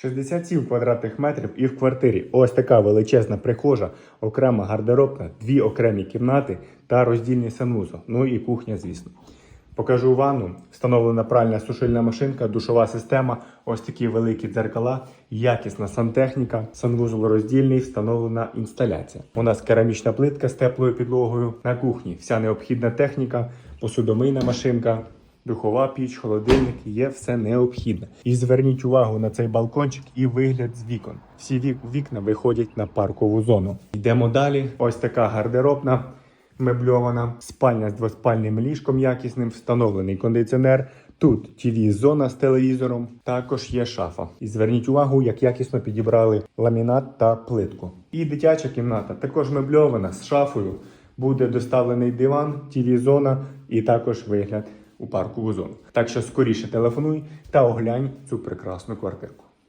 67 квадратних метрів і в квартирі ось така величезна прихожа, окрема гардеробна, дві окремі кімнати та роздільний санвузол. Ну і кухня, звісно. Покажу ванну. Встановлена пральна сушильна машинка, душова система, ось такі великі дзеркала, якісна сантехніка, санвузол роздільний, встановлена інсталяція. У нас керамічна плитка з теплою підлогою. На кухні вся необхідна техніка, посудомийна машинка, духова піч, холодильник, є все необхідне. І зверніть увагу на цей балкончик і вигляд з вікон. Всі вік- вікна виходять на паркову зону. Йдемо далі. Ось така гардеробна мебльована, спальня з двоспальним ліжком якісним, встановлений кондиціонер. Тут tv зона з телевізором, також є шафа. І зверніть увагу, як якісно підібрали ламінат та плитку. І дитяча кімната також мебльована з шафою. Буде доставлений диван, tv зона і також вигляд у паркову зону. Так що скоріше телефонуй та оглянь цю прекрасну квартирку.